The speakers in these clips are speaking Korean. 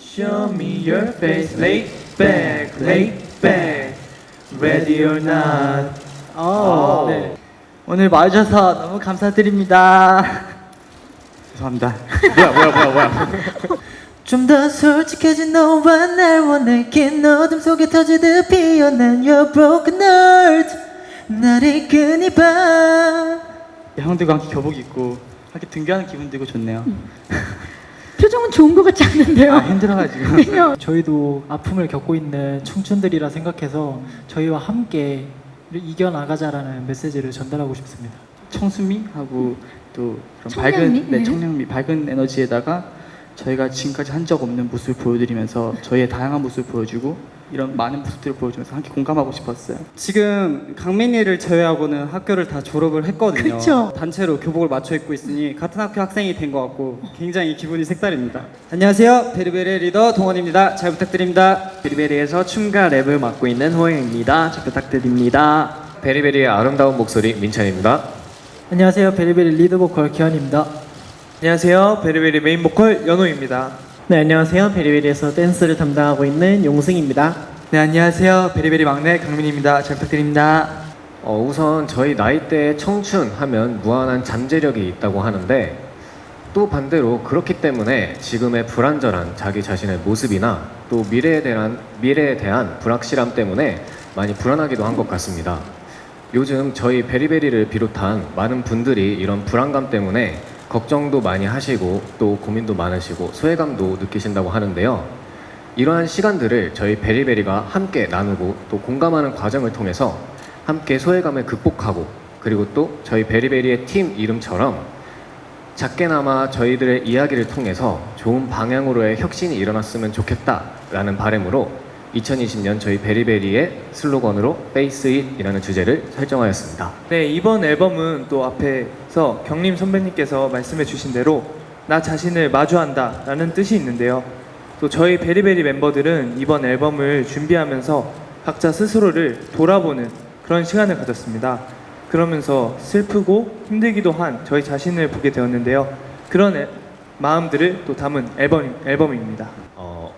Show me your face, lay back, lay back, ready or not. 아, 네. 오늘 와주셔서 너무 감사드립니다. 죄송합니다. 뭐야 뭐야 뭐야 뭐야. 좀 더 솔직해진 너와 날 원해 긴 어둠 속에 터지듯 피어난 your broken heart 나를 이끈 이밤 형들과 함께 교복 입고 함께 등교하는 기분 들고 좋네요 표정은 좋은 것 같지 않는데요? 아 힘들어가지고 저희도 아픔을 겪고 있는 청춘들이라 생각해서 저희와 함께 이겨나가자라는 메시지를 전달하고 싶습니다. 청순미하고 또 그런 청량미? 밝은 네, 네. 청량미 밝은 에너지에다가 저희가 지금까지 한 적 없는 모습을 보여드리면서 저희의 다양한 모습을 보여주고 이런 많은 모습들을 보여주면서 함께 공감하고 싶었어요. 지금 강민이를 제외하고는 학교를 다 졸업을 했거든요. 그쵸. 단체로 교복을 맞춰 입고 있으니 같은 학교 학생이 된 것 같고 굉장히 기분이 색다릅니다. 안녕하세요. 베리베리 리더 동원입니다. 잘 부탁드립니다. 베리베리에서 춤과 랩을 맡고 있는 호영입니다. 잘 부탁드립니다. 베리베리의 아름다운 목소리 민찬입니다. 안녕하세요. 베리베리 리드 보컬 기현입니다. 안녕하세요. 베리베리 메인 보컬 연호입니다. 네, 안녕하세요. 베리베리에서 댄스를 담당하고 있는 용승입니다. 네 안녕하세요 베리베리 막내 강민입니다. 잘 부탁드립니다. 어, 우선 저희 나이대의 청춘 하면 무한한 잠재력이 있다고 하는데 또 반대로 그렇기 때문에 지금의 불안전한 자기 자신의 모습이나 또 미래에 대한 미래에 대한 불확실함 때문에 많이 불안하기도 한 것 같습니다. 요즘 저희 베리베리를 비롯한 많은 분들이 이런 불안감 때문에 걱정도 많이 하시고 또 고민도 많으시고 소외감도 느끼신다고 하는데요. 이러한 시간들을 저희 베리베리가 함께 나누고 또 공감하는 과정을 통해서 함께 소외감을 극복하고 그리고 또 저희 베리베리의 팀 이름처럼 작게나마 저희들의 이야기를 통해서 좋은 방향으로의 혁신이 일어났으면 좋겠다라는 바람으로 2020년 저희 베리베리의 슬로건으로 Face It이라는 주제를 설정하였습니다. 네 이번 앨범은 또 앞에서 경림 선배님께서 말씀해 주신 대로 나 자신을 마주한다 라는 뜻이 있는데요. 또 저희 베리베리 멤버들은 이번 앨범을 준비하면서 각자 스스로를 돌아보는 그런 시간을 가졌습니다. 그러면서 슬프고 힘들기도 한 저희 자신을 보게 되었는데요. 그런 애- 마음들을 또 담은 앨범, 앨범입니다.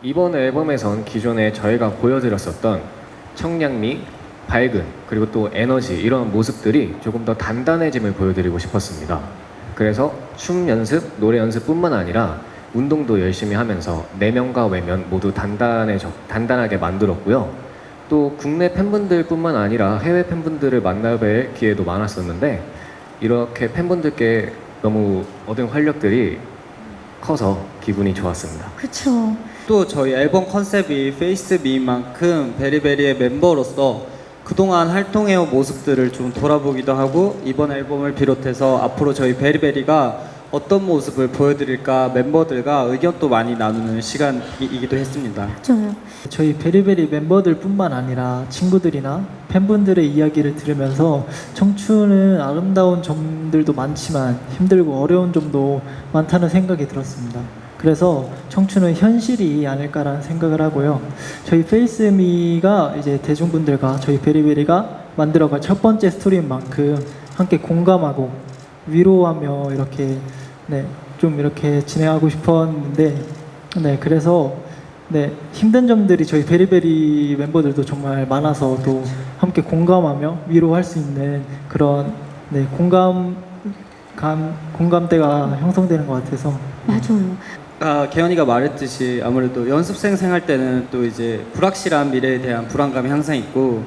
어, 이번 앨범에선 기존에 저희가 보여드렸었던 청량미, 밝은 그리고 또 에너지 이런 모습들이 조금 더 단단해짐을 보여드리고 싶었습니다. 그래서 춤 연습, 노래 연습뿐만 아니라 운동도 열심히 하면서 내면과 외면 모두 단단해져 단단하게 만들었고요. 또 국내 팬분들뿐만 아니라 해외 팬분들을 만나뵐 기회도 많았었는데 이렇게 팬분들께 너무 얻은 활력들이 커서 기분이 좋았습니다. 그쵸. 또 저희 앨범 컨셉이 페이스 미인 만큼 베리베리의 멤버로서 그동안 활동해온 모습들을 좀 돌아보기도 하고 이번 앨범을 비롯해서 앞으로 저희 베리베리가 어떤 모습을 보여드릴까 멤버들과 의견도 많이 나누는 시간이기도 했습니다. 맞아요. 저희 베리베리 멤버들뿐만 아니라 친구들이나 팬분들의 이야기를 들으면서 청춘은 아름다운 점들도 많지만 힘들고 어려운 점도 많다는 생각이 들었습니다. 그래서 청춘은 현실이 아닐까라는 생각을 하고요. 저희 페이스미가 이제 대중분들과 저희 베리베리가 만들어갈 첫 번째 스토리인 만큼 함께 공감하고 위로하며 이렇게 네, 좀 이렇게 진행하고 싶었는데 네, 그래서 네, 힘든 점들이 저희 베리베리 멤버들도 정말 많아서 또 함께 공감하며 위로할 수 있는 그런 네, 공감 감 공감대가 형성되는 것 같아서 맞아요. 아, 개연이가 말했듯이 아무래도 연습생 생활 때는 또 이제 불확실한 미래에 대한 불안감이 항상 있고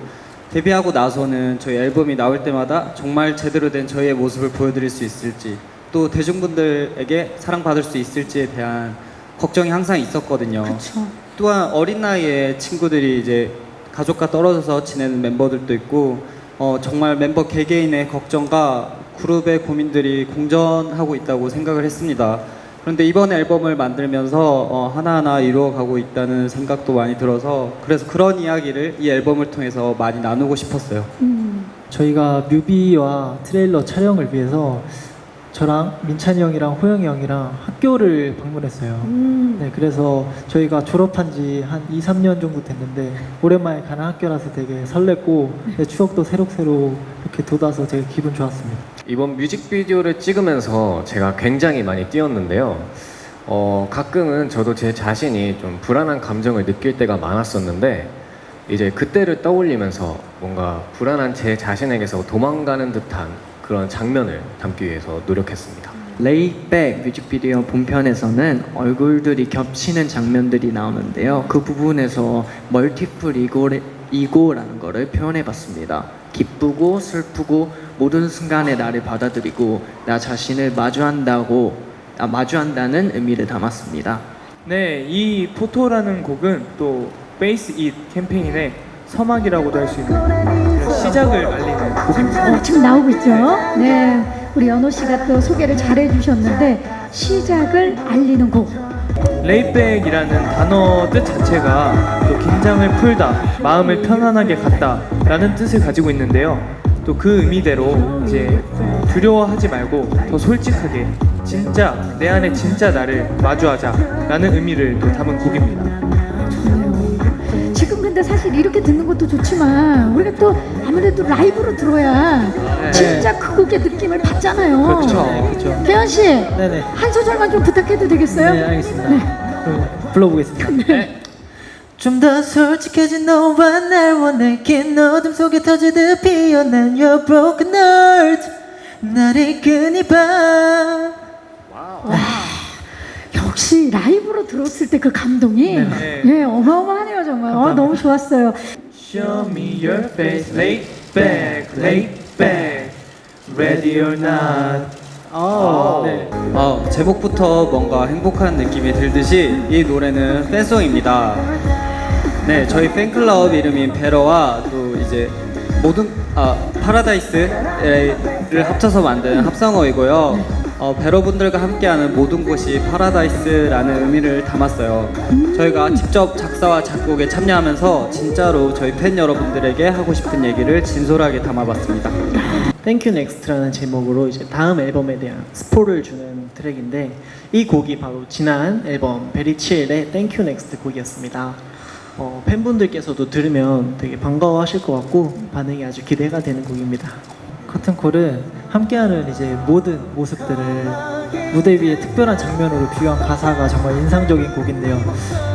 데뷔하고 나서는 저희 앨범이 나올 때마다 정말 제대로 된 저희의 모습을 보여드릴 수 있을지 또 대중분들에게 사랑받을 수 있을지에 대한 걱정이 항상 있었거든요. 그쵸. 또한 어린 나이에 친구들이 이제 가족과 떨어져서 지내는 멤버들도 있고 어, 정말 멤버 개개인의 걱정과 그룹의 고민들이 공존하고 있다고 생각을 했습니다. 그런데 이번 앨범을 만들면서 어, 하나하나 이루어가고 있다는 생각도 많이 들어서 그래서 그런 이야기를 이 앨범을 통해서 많이 나누고 싶었어요. 음. 저희가 뮤비와 트레일러 촬영을 위해서 저랑 민찬이 형이랑 호영이 형이랑 학교를 방문했어요. 음. 네, 그래서 저희가 졸업한 지 한 2, 3년 정도 됐는데 오랜만에 가는 학교라서 되게 설렜고 네, 추억도 새록새록 이렇게 돋아서 되게 기분 좋았습니다. 이번 뮤직비디오를 찍으면서 제가 굉장히 많이 뛰었는데요. 어, 가끔은 저도 제 자신이 좀 불안한 감정을 느낄 때가 많았었는데 이제 그때를 떠올리면서 뭔가 불안한 제 자신에게서 도망가는 듯한 그런 장면을 담기 위해서 노력했습니다. 레이백 뮤직비디오 본편에서는 얼굴들이 겹치는 장면들이 나오는데요. 그 부분에서 멀티플 이고래, 이고라는 거를 표현해 봤습니다. 기쁘고 슬프고 모든 순간에 나를 받아들이고 나 자신을 마주한다고 아, 마주한다는 의미를 담았습니다. 네, 이 포토라는 곡은 또 페이스 잇 캠페인의 서막이라고도 할 수 있는 그런 시작을 알리는. 어, 지금 나오고 있죠? 네. 우리 연호 씨가 또 소개를 잘 해주셨는데 시작을 알리는 곡. 레이백이라는 단어 뜻 자체가 또 긴장을 풀다, 마음을 편안하게 갖다 라는 뜻을 가지고 있는데요. 또 그 의미대로 이제 두려워하지 말고 더 솔직하게 진짜 내 안에 진짜 나를 마주하자 라는 의미를 또 담은 곡입니다. 근데 사실 이렇게 듣는 것도 좋지만 우리가 또 아무래도 라이브로 들어야 진짜 그 곡의 느낌을 받잖아요. 그렇죠. 그렇죠. 개현 씨, 네네. 한 소절만 좀 부탁해도 되겠어요? 네, 알겠습니다. 그럼 불러보겠습니다. 좀 더 솔직해진 너와 날 원해 긴 어둠 속에 터지듯 피어난 your broken heart 나를 끈이 봐 역시 라이브로 들었을 때 그 감동이 네. 예 어마어마하네요 정말. 어, 너무 좋았어요. Show me your face, lay back, lay back, ready or not. 네. 어, 제목부터 뭔가 행복한 느낌이 들듯이 이 노래는 팬송입니다. 네, 저희 팬클럽 이름인 베러와 또 이제 모든 아 파라다이스를 합쳐서 만든 합성어이고요. 어, 베러분들과 함께하는 모든 곳이 파라다이스라는 의미를 담았어요. 저희가 직접 작사와 작곡에 참여하면서 진짜로 저희 팬 여러분들에게 하고 싶은 얘기를 진솔하게 담아봤습니다. 땡큐 넥스트라는 제목으로 이제 다음 앨범에 대한 스포를 주는 트랙인데 이 곡이 바로 지난 앨범 베리치엘의 땡큐 넥스트 곡이었습니다. 어, 팬분들께서도 들으면 되게 반가워하실 것 같고 반응이 아주 기대가 되는 곡입니다. 커튼콜은 함께하는 이제 모든 모습들을 무대 위에 특별한 장면으로 비유한 가사가 정말 인상적인 곡인데요.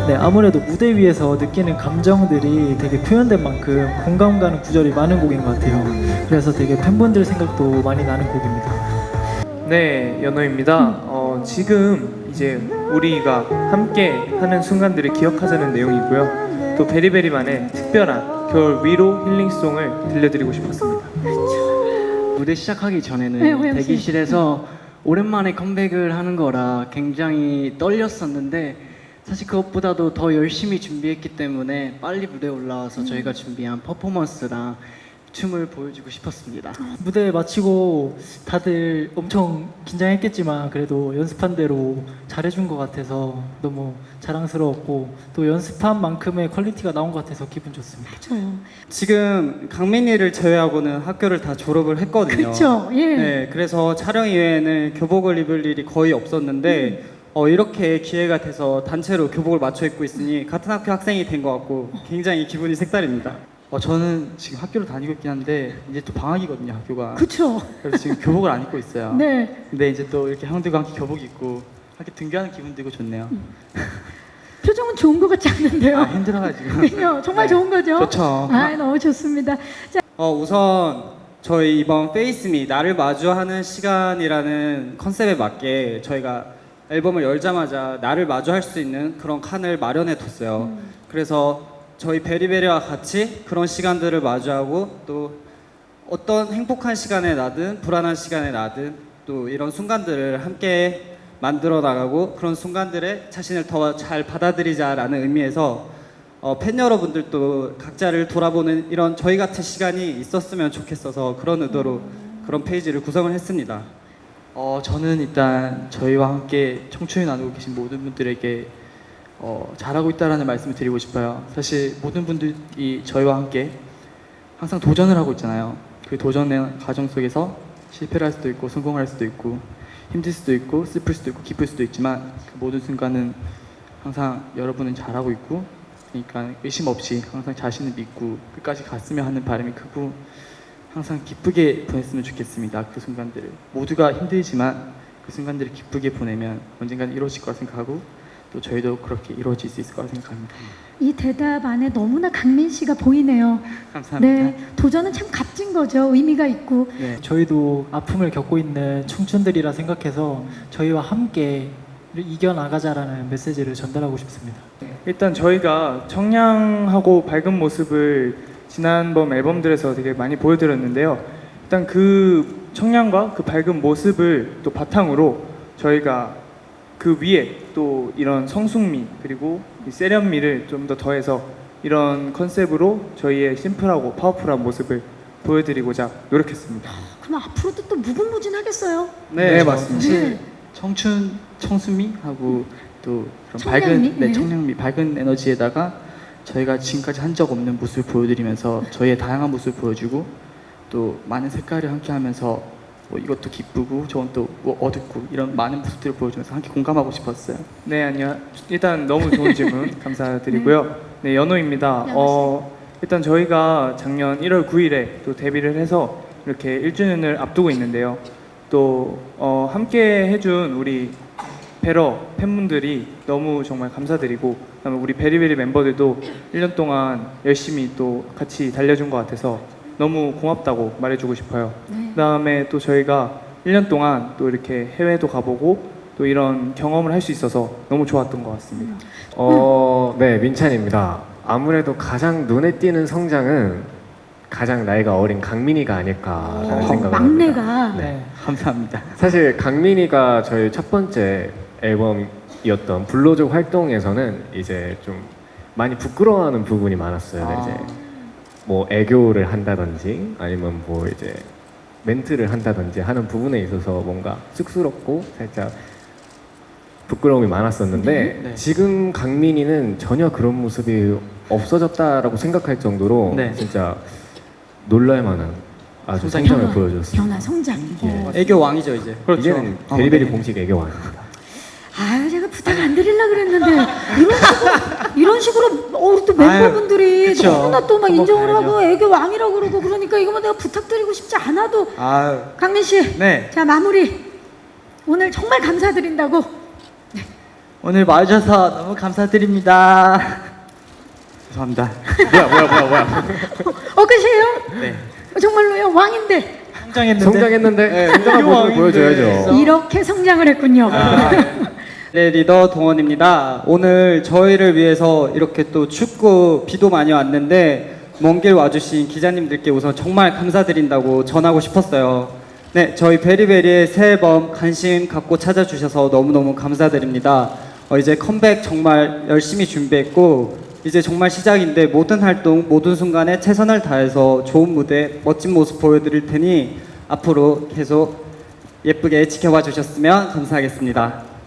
네, 아무래도 무대 위에서 느끼는 감정들이 되게 표현된 만큼 공감 가는 구절이 많은 곡인 것 같아요. 그래서 되게 팬분들 생각도 많이 나는 곡입니다. 네, 연호입니다. 어, 지금 이제 우리가 함께 하는 순간들을 기억하자는 내용이고요. 또 베리베리만의 특별한 겨울 위로 힐링송을 들려드리고 싶었습니다. 무대 시작하기 전에는 네, 씨. 대기실에서 오랜만에 컴백을 하는 거라 굉장히 떨렸었는데 사실 그것보다도 더 열심히 준비했기 때문에 빨리 무대에 올라와서 저희가 준비한 퍼포먼스랑 춤을 보여주고 싶었습니다. 무대 마치고 다들 엄청 긴장했겠지만 그래도 연습한 대로 잘해준 것 같아서 너무 자랑스러웠고 또 연습한 만큼의 퀄리티가 나온 것 같아서 기분 좋습니다. 그렇죠. 지금 강민이를 제외하고는 학교를 다 졸업을 했거든요. 그렇죠. 예. 네, 그래서 촬영 이외에는 교복을 입을 일이 거의 없었는데 어, 이렇게 기회가 돼서 단체로 교복을 맞춰 입고 있으니 같은 학교 학생이 된 것 같고 굉장히 기분이 색다릅니다. 어, 저는 지금 학교를 다니고 있긴 한데 이제 또 방학이거든요 학교가 그렇죠. 그래서 지금 교복을 안 입고 있어요 네. 근데 이제 또 이렇게 형들과 함께 교복 입고 학교 등교하는 기분 들고 좋네요 표정은 좋은 것 같지 않는데요. 아 힘들어요 지금 그죠? 정말 네. 좋은 거죠? 좋죠 아, 너무 좋습니다. 자, 어, 우선 저희 이번 페이스미 나를 마주하는 시간이라는 컨셉에 맞게 저희가 앨범을 열자마자 나를 마주할 수 있는 그런 칸을 마련해 뒀어요. 그래서 저희 베리베리와 같이 그런 시간들을 마주하고 또 어떤 행복한 시간에 나든 불안한 시간에 나든 또 이런 순간들을 함께 만들어 나가고 그런 순간들에 자신을 더 잘 받아들이자라는 의미에서 어, 팬 여러분들도 각자를 돌아보는 이런 저희 같은 시간이 있었으면 좋겠어서 그런 의도로 그런 페이지를 구성을 했습니다. 어, 저는 일단 저희와 함께 청춘을 나누고 계신 모든 분들에게 어, 잘하고 있다라는 말씀을 드리고 싶어요. 사실 모든 분들이 저희와 함께 항상 도전을 하고 있잖아요. 그 도전의 과정 속에서 실패를 할 수도 있고 성공할 수도 있고 힘들 수도 있고 슬플 수도 있고 기쁠 수도 있지만 그 모든 순간은 항상 여러분은 잘하고 있고 그러니까 의심 없이 항상 자신을 믿고 끝까지 갔으면 하는 바람이 크고 항상 기쁘게 보냈으면 좋겠습니다. 그 순간들을. 모두가 힘들지만 그 순간들을 기쁘게 보내면 언젠가는 이루어질 거라 생각하고 또 저희도 그렇게 이루어질 수 있을 거라 생각합니다. 이 대답 안에 너무나 강민 씨가 보이네요. 감사합니다. 네, 도전은 참 값진 거죠. 의미가 있고. 네. 저희도 아픔을 겪고 있는 청춘들이라 생각해서 저희와 함께 이겨나가자라는 메시지를 전달하고 싶습니다. 일단 저희가 청량하고 밝은 모습을 지난번 앨범들에서 되게 많이 보여드렸는데요. 일단 그 청량과 그 밝은 모습을 또 바탕으로 저희가 그 위에 또 이런 성숙미 그리고 이 세련미를 좀 더 더해서 이런 컨셉으로 저희의 심플하고 파워풀한 모습을 보여드리고자 노력했습니다. 그럼 앞으로도 또 무궁무진하겠어요. 네, 맞습니다. 사실 네. 청춘 청순미 하고 또 그런 청량미? 밝은 네, 네. 청량미 밝은 에너지에다가 저희가 지금까지 한 적 없는 모습을 보여드리면서 저희의 다양한 모습을 보여주고 또 많은 색깔을 함께하면서 뭐 이것도 기쁘고 저건 또뭐 어둡고 이런 많은 모습들을 보여주면서 함께 공감하고 싶었어요. 네, 아니요. 일단 너무 좋은 질문 감사드리고요. 네, 연호입니다. 어, 일단 저희가 작년 1월 9일에 또 데뷔를 해서 이렇게 1주년을 앞두고 있는데요. 또 어, 함께 해준 우리 베러 팬분들이 너무 정말 감사드리고 그다음에 우리 베리베리 멤버들도 1년 동안 열심히 또 같이 달려준 것 같아서 너무 고맙다고 말해주고 싶어요. 네. 그다음에 또 저희가 1년 동안 또 이렇게 해외도 가보고 또 이런 경험을 할 수 있어서 너무 좋았던 것 같습니다. 어, 네, 민찬입니다. 아무래도 가장 눈에 띄는 성장은 가장 나이가 어린 강민이가 아닐까라는 어, 생각을 합니다. 막내가 네. 감사합니다. 사실 강민이가 저희 첫 번째 앨범이었던 불로족 활동에서는 이제 좀 많이 부끄러워하는 부분이 많았어요. 아. 이제 뭐 애교를 한다든지 아니면 뭐 이제 멘트를 한다든지 하는 부분에 있어서 뭔가 쑥스럽고 살짝 부끄러움이 많았었는데 네. 지금 강민이는 전혀 그런 모습이 없어졌다라고 생각할 정도로 네. 진짜 놀랄만한 아주 성장을 보여줬습니다. 변화, 성장. 예. 어. 애교 왕이죠 이제. 이제는 아, 베리베리 네. 공식 애교왕입니다. 드리려 그랬는데 이런 식으로 이런 식으로 어, 우리 또 멤버분들이 아유, 그쵸. 너무나 또 막 한번 인정을 하고 봐야죠. 애교 왕이라고 그러고 그러니까 이거만 내가 부탁드리고 싶지 않아도 아유, 강민 씨, 네. 자 마무리 오늘 정말 감사드린다고 오늘 와주셔서 너무 감사드립니다. 죄송합니다. 뭐야 뭐야 뭐야 뭐야. 어 끝이에요? 네. 정말로요 왕인데 성장했는데 성장했는데 성장한 모습을 보여줘야죠. 이렇게 성장을 했군요. 네 리더 동원입니다. 오늘 저희를 위해서 이렇게 또 춥고 비도 많이 왔는데 먼 길 와주신 기자님들께 우선 정말 감사드린다고 전하고 싶었어요. 네, 저희 베리베리의 새 앨범 관심 갖고 찾아주셔서 너무너무 감사드립니다. 어, 이제 컴백 정말 열심히 준비했고 이제 정말 시작인데 모든 활동, 모든 순간에 최선을 다해서 좋은 무대, 멋진 모습 보여드릴 테니 앞으로 계속 예쁘게 지켜봐 주셨으면 감사하겠습니다.